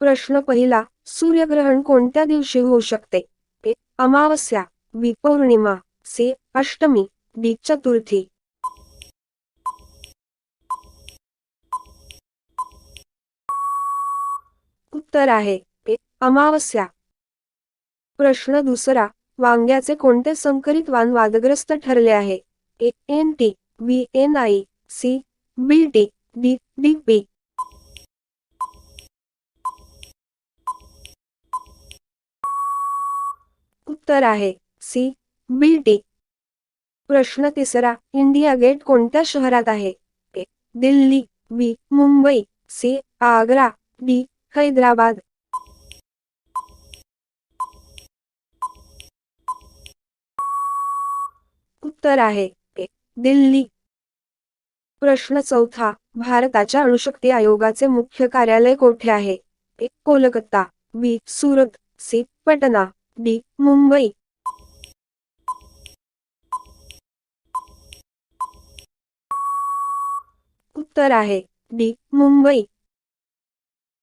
प्रश्न पहिला सूर्यग्रहण कोणत्या दिवशी होऊ शकते? ए अमावस्या बी पौर्णिमा सी अष्टमी डी चतुर्थी. उत्तर आहे ए अमावस्या. प्रश्न दुसरा वांग्याचे कोणते संकरित वाण वादग्रस्त ठरले आहे? A N T B N I C B T D D P. उत्तर आहे. सी. बी टी प्रश्न तिसरा. इंडिया गेट कोणत्या शहरात आहे? A. Delhi. B. Mumbai. C. Agra. D. Hyderabad. उत्तर आहे. ए. दिल्ली. प्रश्न चौथा. भारताच्या अणुशक्ती आयोगाचे मुख्य कार्यालय कोठे आहे? A. Kolkata. B. Surat. C. Patna. D Mumbai. उत्तर आहे डी मुंबई.